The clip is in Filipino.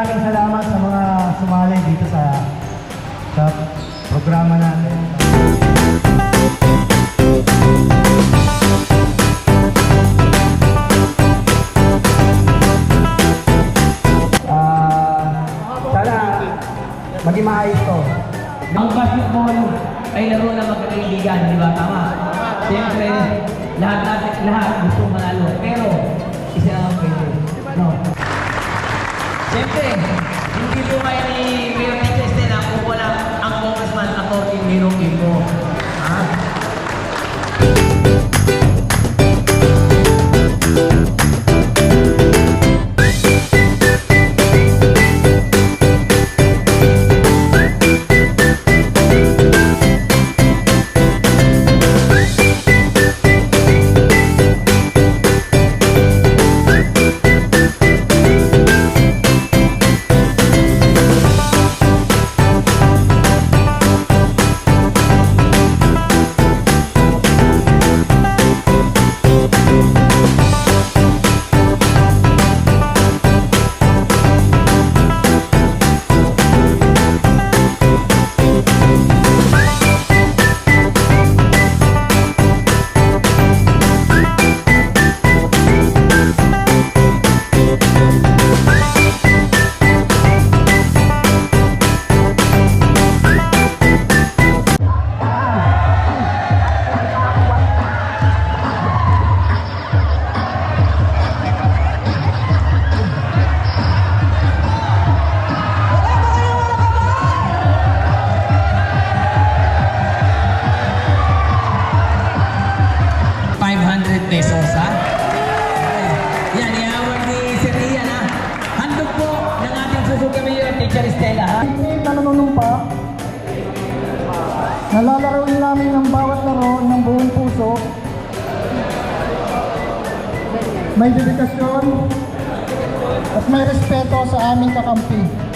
maraming salamat sa mga sumali dito sa sa programa natin. Uh, sana maging maayos to. Ang basketball ay laro ng magkakaibigan, di ba? Tama. Siyempre, lahat natin, lahat gusto manalo. Pero, isa lang ang pwede. No. Siyempre, hindi po kayo ni Mayor Chester na kung wala ang congressman according Mayor Kimbo. Ha? Yan, iawag ni Sir Ian, ha? Handog po ng ating susuga Mayor, Teacher Stella, ha? Hindi na nanunumpa. Nalalaro namin ng bawat laro ng buong puso. May dedikasyon at may respeto sa aming kakampi.